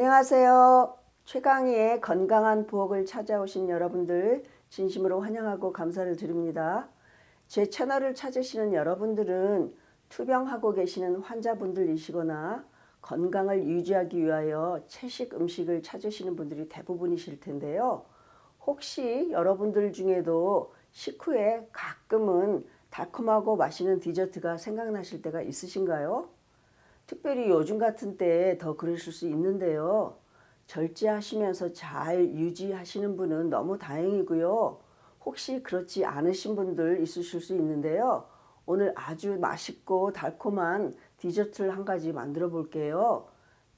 안녕하세요. 최강희의 건강한 부엌을 찾아오신 여러분들 진심으로 환영하고 감사를 드립니다. 제 채널을 찾으시는 여러분들은 투병하고 계시는 환자분들이시거나 건강을 유지하기 위하여 채식 음식을 찾으시는 분들이 대부분이실 텐데요. 혹시 여러분들 중에도 식후에 가끔은 달콤하고 맛있는 디저트가 생각나실 때가 있으신가요? 특별히 요즘 같은 때에 더 그러실 수 있는데요. 절제하시면서 잘 유지하시는 분은 너무 다행이고요. 혹시 그렇지 않으신 분들 있으실 수 있는데요. 오늘 아주 맛있고 달콤한 디저트를 한 가지 만들어 볼게요.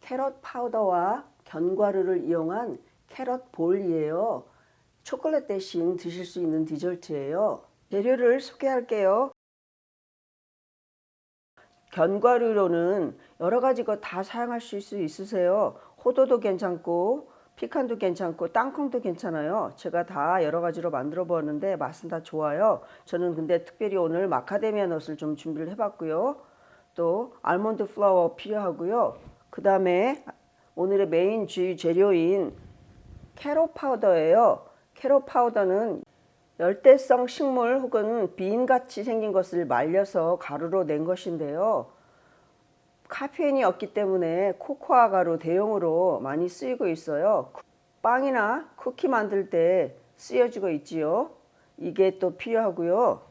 캐럿 파우더와 견과류를 이용한 캐럿 볼이에요. 초콜릿 대신 드실 수 있는 디저트예요. 재료를 소개할게요. 견과류로는 여러 가지 거 다 사용하실 수 있으세요. 호도도 괜찮고 피칸도 괜찮고 땅콩도 괜찮아요. 제가 다 여러 가지로 만들어 보았는데 맛은 다 좋아요. 저는 근데 특별히 오늘 마카데미아 넛을 좀 준비를 해봤고요. 또 알몬드 플라워 필요하고요. 그 다음에 오늘의 메인 주요 재료인 캐로 파우더예요. 캐로 파우더는 열대성 식물 혹은 비인같이 생긴 것을 말려서 가루로 낸 것인데요. 카페인이 없기 때문에 코코아 가루 대용으로 많이 쓰이고 있어요. 빵이나 쿠키 만들 때 쓰여지고 있지요. 이게 또 필요하고요.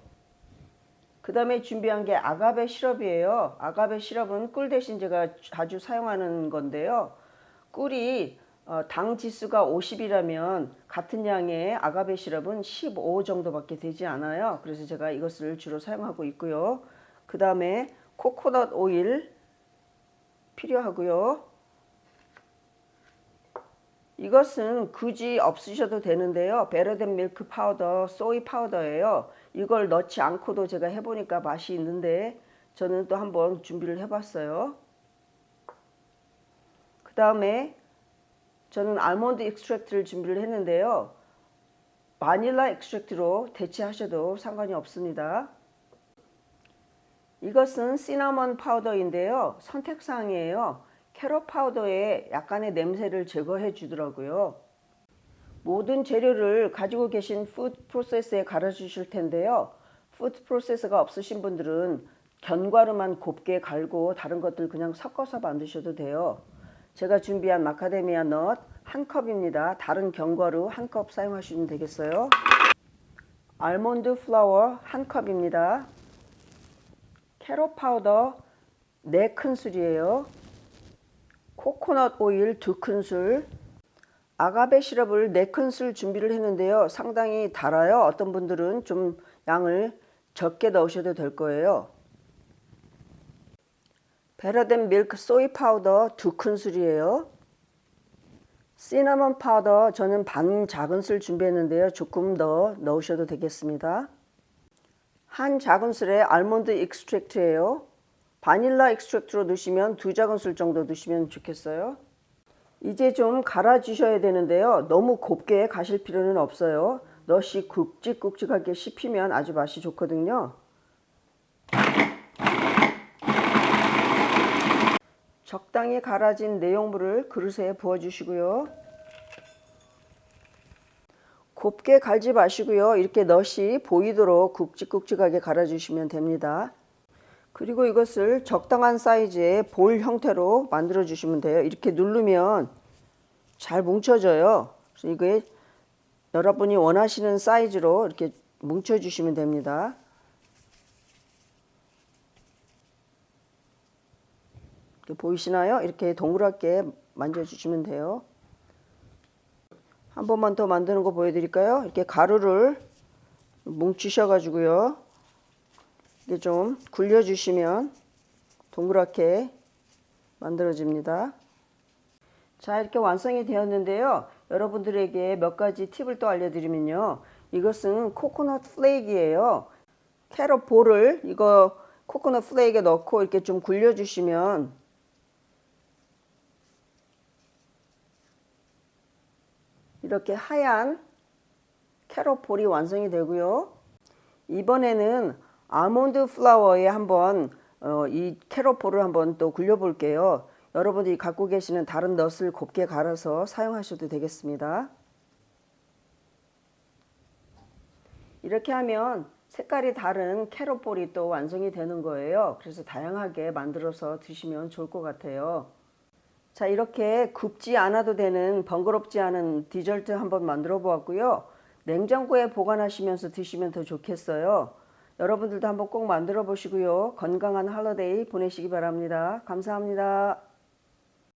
그 다음에 준비한 게 아가베 시럽이에요. 아가베 시럽은 꿀 대신 제가 자주 사용하는 건데요. 꿀이 어, 당 지수가 50이라면 같은 양의 아가베 시럽은 15 정도밖에 되지 않아요. 그래서 제가 이것을 주로 사용하고 있고요. 그 다음에 코코넛 오일 필요하고요. 이것은 굳이 없으셔도 되는데요. 베러덴 밀크 파우더, 소이 파우더예요. 이걸 넣지 않고도 제가 해보니까 맛이 있는데 저는 또 한번 준비를 해봤어요. 그 다음에 저는 알몬드 익스트랙트를 준비를 했는데요. 바닐라 익스트랙트로 대체하셔도 상관이 없습니다. 이것은 시나몬 파우더인데요. 선택사항이에요. 캐럿 파우더에 약간의 냄새를 제거해 주더라고요. 모든 재료를 가지고 계신 푸드 프로세스에 갈아 주실 텐데요. 푸드 프로세스가 없으신 분들은 견과류만 곱게 갈고 다른 것들 그냥 섞어서 만드셔도 돼요. 제가 준비한 마카데미아 넛 한 컵입니다. 다른 견과류 한 컵 사용하시면 되겠어요. 알몬드 플라워 한 컵입니다. 캐럿 파우더 4큰술이에요. 코코넛 오일 2큰술. 아가베 시럽을 4큰술 준비를 했는데요. 상당히 달아요. 어떤 분들은 좀 양을 적게 넣으셔도 될 거예요. 베러덴 밀크 소이 파우더 2큰술이에요. 시나몬 파우더 저는 반 작은술 준비했는데요. 조금 더 넣으셔도 되겠습니다. 한 작은술에 알몬드 익스트랙트예요. 바닐라 익스트랙트로 넣으시면 두 작은술 정도 넣으시면 좋겠어요. 이제 좀 갈아 주셔야 되는데요. 너무 곱게 가실 필요는 없어요. 넛이 굵직굵직하게 씹히면 아주 맛이 좋거든요. 적당히 갈아진 내용물을 그릇에 부어주시고요. 곱게 갈지 마시고요. 이렇게 넛이 보이도록 굵직굵직하게 갈아주시면 됩니다. 그리고 이것을 적당한 사이즈의 볼 형태로 만들어 주시면 돼요. 이렇게 누르면 잘 뭉쳐져요. 그래서 이게 여러분이 원하시는 사이즈로 이렇게 뭉쳐 주시면 됩니다. 보이시나요? 이렇게 동그랗게 만져주시면 돼요. 한 번만 더 만드는 거 보여드릴까요? 이렇게 가루를 뭉치셔가지고요. 이게 좀 굴려주시면 동그랗게 만들어집니다. 자, 이렇게 완성이 되었는데요. 여러분들에게 몇 가지 팁을 또 알려드리면요. 이것은 코코넛 플레이크예요. 캐럿 볼을 이거 코코넛 플레이크에 넣고 이렇게 좀 굴려주시면 이렇게 하얀 캐럿 볼이 완성이 되고요. 이번에는 아몬드 플라워에 한번 어, 이 캐럿 볼을 한번 또 굴려 볼게요. 여러분들이 갖고 계시는 다른 넛을 곱게 갈아서 사용하셔도 되겠습니다. 이렇게 하면 색깔이 다른 캐럿볼이 또 완성이 되는 거예요. 그래서 다양하게 만들어서 드시면 좋을 것 같아요. 자, 이렇게 굽지 않아도 되는 번거롭지 않은 디저트 한번 만들어 보았고요. 냉장고에 보관하시면서 드시면 더 좋겠어요. 여러분들도 한번 꼭 만들어 보시고요. 건강한 할러데이 보내시기 바랍니다. 감사합니다.